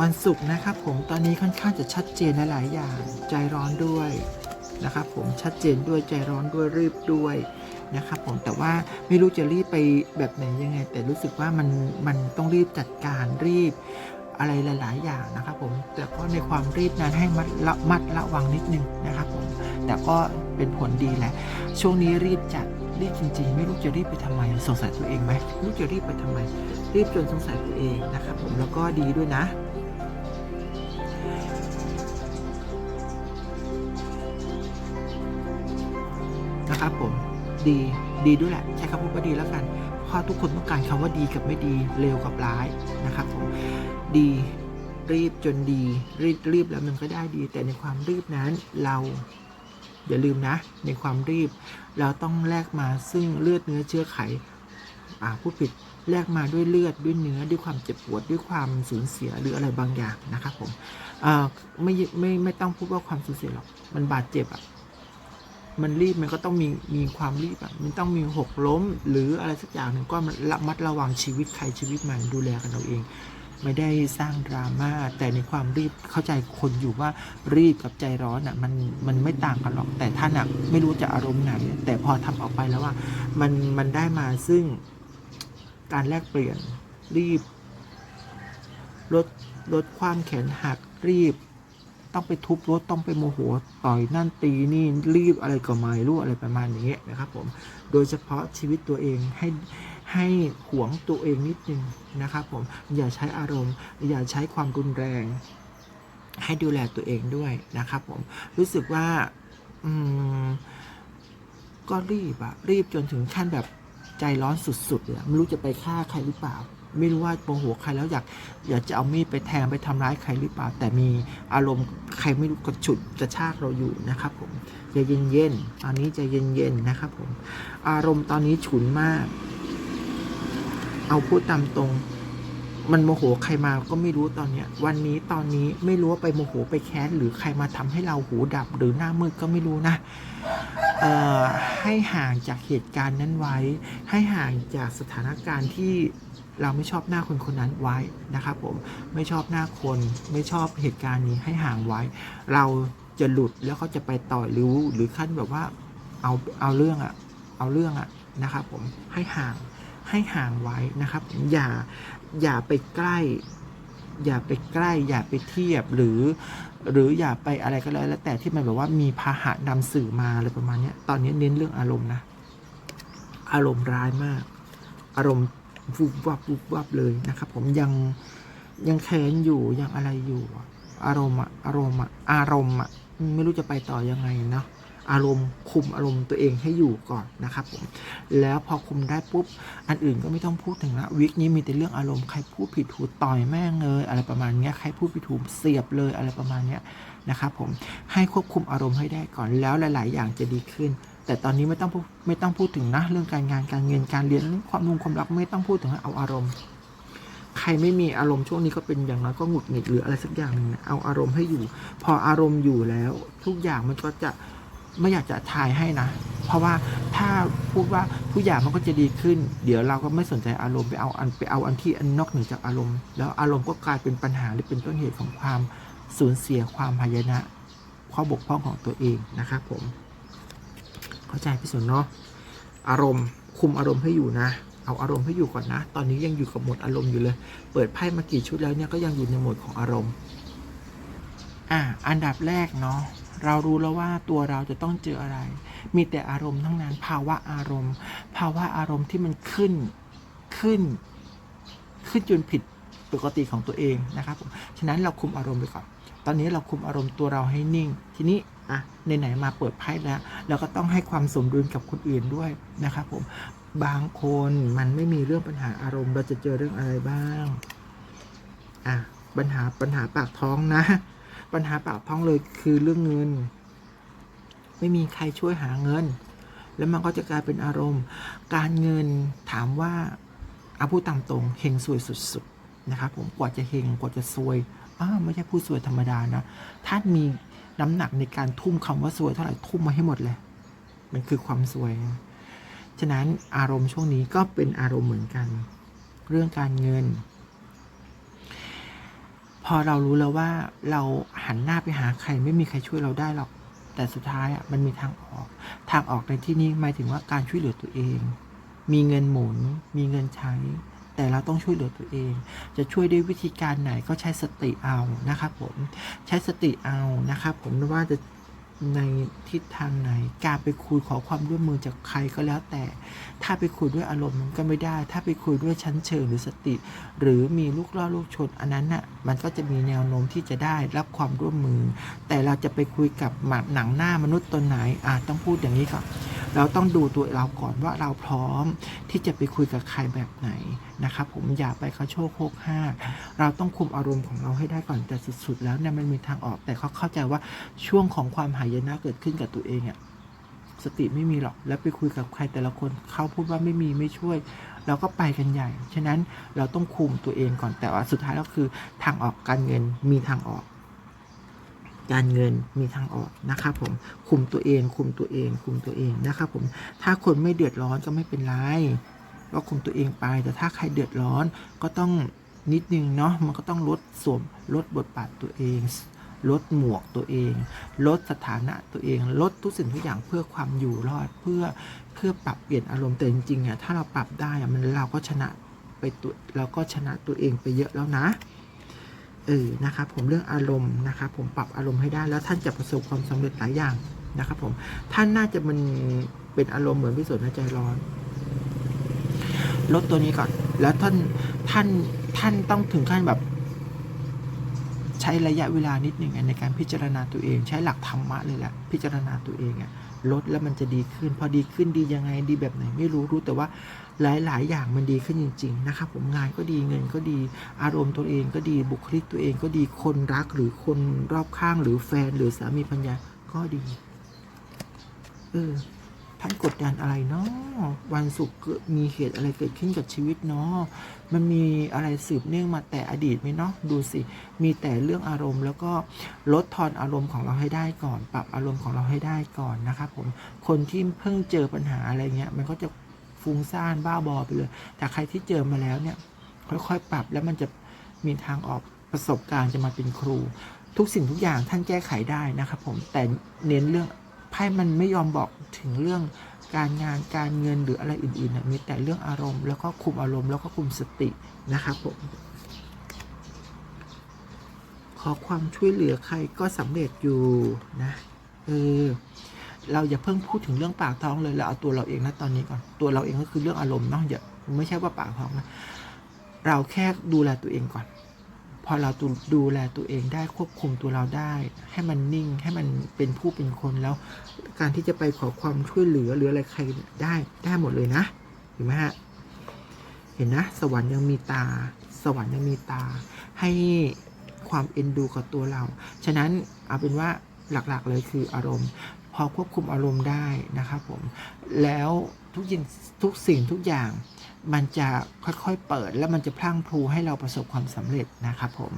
วันศุกร์นะครับผมตอนนี้ค่อนข้างจะชัดเจนหลายๆอย่าง ใจร้อนด้วยนะครับผมชัดเจนด้วยใจร้อนด้วยรีบด้วยนะครับผมแต่ว่าไม่รู้จะรีบไปแบบไหนยังไง แต่รู้สึกว่ามันมันต้องรีบจัดการรีบอะไรหลาย ๆ อย่างนะครับผมแต่ก็ในความรีบนั้นให้มัดระมัดระวังนิดนึงนะครับผมแต่ก็เป็นผลดีแหละ ช่วงนี้รีบจัดรีบจริง ๆ ไม่รู้จะรีบไปทำไมสงสัยตัวเองไหมไม่รู้จะรีบไปทำไม รีบจนสงสัยตัวเองนะครับผมแล้วก็ดีด้วยนะ นะครับผมดีดีด้วยแหละ ใช้คำพูดว่าดีแล้วกัน เพราะทุกคนต้องการคำว่าดีกับไม่ดีเร็วกับร้ายนะครับผมดีรีบจนดี รีบรีบแล้วมันก็ได้ดี แต่ในความรีบนั้นเราอย่าลืมนะ ในความรีบ เราต้องแลกมาซึ่งเลือดเนื้อเชื้อไขอ่าพูดผิดแลกมาด้วยเลือดด้วยเนื้อด้วยความเจ็บปวดด้วยความสูญเสียหรืออะไรบางอย่างนะครับผมอ่ไม่ไม่ไม่ต้องพูดว่าความสูญเสียหรอกมันบาดเจ็บอะ มันรีบมันก็ต้องมีมีความรีบอะมันต้องมีหกล้ม หรืออะไรสักอย่างหนึ่งก็มันระมัดระวังชีวิตใครชีวิตมันดูแลกันเอาเอง ไม่ได้สร้างดราม่าแต่ในความรีบเข้าใจคนอยู่ว่ารีบกับใจร้อนอะมันมันไม่ต่างกันหรอกแต่ท่านอะไม่รู้จะอารมณ์ไหน แต่พอทำออกไปแล้วว่ามันมันได้มาซึ่งการแลกเปลี่ยนรีบลดลดความแขนหักรีบ ต้องไปทุบรถต้องไปโมโหต่อยนั่นตีนี่รีบอะไรก็ไม่รู้อะไรประมาณนี้นะครับผมโดยเฉพาะชีวิตตัวเองให้ให้หวงตัวเองนิดนึงนะครับผมอย่าใช้อารมณ์ อย่าใช้ความรุนแรง ให้ดูแลตัวเองด้วยนะครับผมรู้สึกว่าอืมก็รีบอะรีบจนถึงขั้นแบบใจร้อนสุดๆเลยไม่รู้จะไปฆ่าใครหรือเปล่า ไม่รู้ว่าโมโหใครแล้วอยากอยากจะเอามีดไปแทงไปทำร้ายใครหรือเปล่า แต่มีอารมณ์ใครไม่รู้กระฉุดกระชากเราอยู่นะครับผมใจเย็นๆตอนนี้ใจเย็นๆนะครับผมอารมณ์ตอนนี้ฉุนมาก เอาพูดตามตรงมันโมโหใครมาก็ไม่รู้ตอนเนี้ย วันนี้ตอนนี้ไม่รู้ว่าไปโมโหไปแค้นหรือใครมาทำให้เราหูดับหรือหน้ามืดก็ไม่รู้นะเอ่อให้ห่างจากเหตุการณ์นั้นไว้ ให้ห่างจากสถานการณ์ที่ เราไม่ชอบหน้าคนคนนั้นไว้นะครับผมไม่ชอบหน้าคนไม่ชอบเหตุการณ์นี้ให้ห่างไว้ เราจะหลุดแล้วเขาจะไปต่อหรือหรือขั้นแบบว่าเอาเอาเรื่องอะเอาเรื่องอะนะครับผมให้ห่างให้ห่างไว้นะครับ อย่าอย่าไปใกล้ อย่าไปใกล้ อย่าไปเทียบหรือ หรืออย่าไปอะไรก็แล้วแต่ที่มันแบบว่ามีพาหะนำสื่อมาอะไรประมาณนี้ตอนนี้เน้นเรื่องอารมณ์นะ อารมณ์ร้ายมาก อารมณ์ วุบวับวุบวับเลยนะครับ ผมยังยังแค้นอยู่ยังอะไรอยู่ อารมณ์อารมณ์อารมณ์ไม่รู้จะไปต่อยังไงเนาะอารมณ์คุมอารมณ์ตัวเองให้อยู่ก่อนนะครับผมแล้วพอคุมได้ปุ๊บ อันอื่นก็ไม่ต้องพูดถึงละวิกนี้มีแต่เรื่องอารมณ์ใครพูดผิดถูกต่อยแม่งเลยอะไรประมาณนี้ใครพูดผิดถูกเสียบเลยอะไรประมาณนี้นะครับผมให้ควบคุมอารมณ์ให้ได้ก่อนแล้วหลาย ๆ อย่างจะดีขึ้น แต่ตอนนี้ไม่ต้องไม่ต้องพูดถึงนะ เรื่องการงานการเงินการเรียนเรื่องความนุ่งความรักไม่ต้องพูดถึงเอาอารมณ์ ใครไม่มีอารมณ์ช่วงนี้ก็เป็นอย่างน้อยก็หงุดหงิดหรืออะไรสักอย่างหนึ่งนะเอาอารมณ์ให้อยู่ พออารมณ์อยู่แล้ว ทุกอย่างมันก็จะไม่อยากจะทายให้นะ เพราะว่าถ้าพูดว่าทุกอย่างมันก็จะดีขึ้น เดี๋ยวเราก็ไม่สนใจอารมณ์ไปเอาอันไปเอาอันที่อันนอกเหนือจากอารมณ์ แล้วอารมณ์ก็กลายเป็นปัญหาหรือเป็นต้นเหตุของความสูญเสียความหายนะข้อบกพร่องของตัวเองนะครับผม เข้าใจพี่สุนเนาะอารมณ์คุมอารมณ์ให้อยู่นะ เอาอารมณ์ให้อยู่ก่อนนะ ตอนนี้ยังอยู่กับหมดอารมณ์อยู่เลย เปิดไพ่มากี่ชุดแล้วเนี่ยก็ยังอยู่ในโหมดของอารมณ์อะอันดับแรกเนาะเรารู้แล้วว่าตัวเราจะต้องเจออะไร มีแต่อารมณ์ทั้งนั้น ภาวะอารมณ์ ภาวะอารมณ์ที่มันขึ้นขึ้น ขึ้นจนผิดปกติของตัวเองนะครับผมฉะนั้นเราคุมอารมณ์ไปก่อนตอนนี้เราคุมอารมณ์ตัวเราให้นิ่ง ทีนี้ อะไหนๆมาเปิดไพ่แล้วเราก็ต้องให้ความสมดุลกับคนอื่นด้วยนะครับผมบางคนมันไม่มีเรื่องปัญหาอารมณ์ เราจะเจอเรื่องอะไรบ้างอะปัญหาปัญหาปากท้องนะ ปัญหาปากท้องเลยคือเรื่องเงิน ไม่มีใครช่วยหาเงิน แล้วมันก็จะกลายเป็นอารมณ์ การเงินถามว่าเอาพูดตามตรงเฮงซวยสุดๆนะครับผมกว่าจะเฮงกว่าจะซวยอ้าไม่ใช่ผู้ซวยธรรมดานะท่านมี น้ำหนักในการทุ่มคำว่าซวยเท่าไหร่ทุ่มมาให้หมดเลย มันคือความซวย ฉะนั้นอารมณ์ช่วงนี้ก็เป็นอารมณ์เหมือนกัน เรื่องการเงิน พอเรารู้แล้วว่าเราหันหน้าไปหาใครไม่มีใครช่วยเราได้หรอก แต่สุดท้ายอะมันมีทางออก ทางออกในที่นี้หมายถึงว่าการช่วยเหลือตัวเอง มีเงินหมุน มีเงินใช้ แต่เราต้องช่วยเหลือตัวเอง จะช่วยด้วยวิธีการไหนก็ใช้สติเอานะครับผมใช้สติเอานะครับผมว่าจะในทิศทางไหน การไปคุยขอความร่วมมือจากใครก็แล้วแต่ ถ้าไปคุยด้วยอารมณ์มันก็ไม่ได้ ถ้าไปคุยด้วยชั้นเชิงหรือสติ หรือมีลูกล่อลูกชน อันนั้นน่ะ มันก็จะมีแนวโน้มที่จะได้รับความร่วมมือ แต่เราจะไปคุยกับหมาหนังหน้ามนุษย์ตนไหนอะต้องพูดอย่างนี้ก่อน เราต้องดูตัวเราก่อนว่าเราพร้อมที่จะไปคุยกับใครแบบไหนนะครับผมอย่าไปกระโชกโคกห้าเราต้องคุมอารมณ์ของเราให้ได้ก่อนแต่สุดๆ แล้วเนี่ยมันมีทางออกแต่เขาเข้าใจว่าช่วงของความหายนะเกิดขึ้นกับตัวเองอะสติไม่มีหรอกแล้วไปคุยกับใครแต่ละคนเขาพูดว่าไม่มีไม่ช่วย เราก็ไปกันใหญ่ ฉะนั้นเราต้องคุมตัวเองก่อนแต่ว่าสุดท้ายแล้วคือทางออกการเงินมีทางออก การเงินมีทางออกนะครับผมคุมตัวเอง คุมตัวเอง คุมตัวเองนะครับผมถ้าคนไม่เดือดร้อนก็ไม่เป็นไรก็คุมตัวเองไป แต่ถ้าใครเดือดร้อนก็ต้องนิดนึงเนาะมันก็ต้องลดสวมลดบทบาทตัวเองลดหมวกตัวเอง ลดสถานะตัวเอง ลดทุกสิ่งทุกอย่างเพื่อความอยู่รอดเพื่อเพื่อปรับเปลี่ยนอารมณ์แต่จริงๆอะถ้าเราปรับได้อะมันเราก็ชนะไปตัวเราก็ชนะตัวเองไปเยอะแล้วนะ เออนะครับผมเรื่องอารมณ์นะครับผมปรับอารมณ์ให้ได้แล้วท่านจะประสบความสำเร็จหลายอย่างนะครับผมท่านน่าจะมันเป็นอารมณ์เหมือนพิสุทธิ์ใจร้อนลดตัวนี้ก่อน แล้วท่านท่านท่านต้องถึงขั้นแบบ ใช้ระยะเวลานิดหนึ่งในการพิจารณาตัวเอง ใช้หลักธรรมะเลยแหละพิจารณาตัวเองอะ ลดแล้วมันจะดีขึ้น พอดีขึ้นดียังไงดีแบบไหนไม่รู้รู้แต่ว่าหลาย ๆ อย่างมันดีขึ้นจริง ๆ นะครับผมงานก็ดีเงินก็ดี อารมณ์ตัวเองก็ดีบุคลิกตัวเองก็ดีคนรักหรือคนรอบข้างหรือแฟนหรือสามีปัญญาก็ดีเออ ท่านกดดันอะไรเนาะวันศุกร์มีเหตุอะไรเกิดขึ้นกับชีวิตเนาะมันมีอะไรสืบเนื่องมาแต่อดีตไหมเนาะดูสิ มีแต่เรื่องอารมณ์ แล้วก็ลดทอนอารมณ์ของเราให้ได้ก่อน ปรับอารมณ์ของเราให้ได้ก่อนนะครับผมคนที่เพิ่งเจอปัญหาอะไรเงี้ยมันก็จะฟุ้งซ่านบ้าบอไปเลย แต่ใครที่เจอมาแล้วเนี่ย ค่อยๆ ปรับแล้วมันจะมีทางออกประสบการณ์จะมาเป็นครู ทุกสิ่งทุกอย่างท่านแก้ไขได้นะครับผมแต่เน้นเรื่อง ไพ่มันไม่ยอมบอกถึงเรื่องการงานการเงินหรืออะไรอื่นๆนะมีแต่เรื่องอารมณ์แล้วก็คุมอารมณ์แล้วก็คุมสตินะครับผมขอความช่วยเหลือใครก็สำเร็จอยู่นะเออเราอย่าเพิ่งพูดถึงเรื่องปากท้องเลยเราเอาตัวเราเองนะตอนนี้ก่อนตัวเราเองก็คือเรื่องอารมณ์เนาะอย่าไม่ใช่ว่าปากท้องนะเราแค่ดูแลตัวเองก่อน พอเราดูแลตัวเองได้ควบคุมตัวเราได้ ให้มันนิ่งให้มันเป็นผู้เป็นคนแล้ว การที่จะไปขอความช่วยเหลือหรืออะไรใครได้ได้หมดเลยนะเห็นไหมฮะเห็นนะ สวรรค์ยังมีตา สวรรค์ยังมีตา ให้ความเอ็นดูกับตัวเรา ฉะนั้นเอาเป็นว่าหลักๆเลยคืออารมณ์ พอควบคุมอารมณ์ได้นะครับผมแล้ว ทุกยิงทุกสิ่งทุกอย่าง มันจะค่อยๆเปิด แล้วมันจะพลั่งพลูให้เราประสบความสำเร็จนะครับผม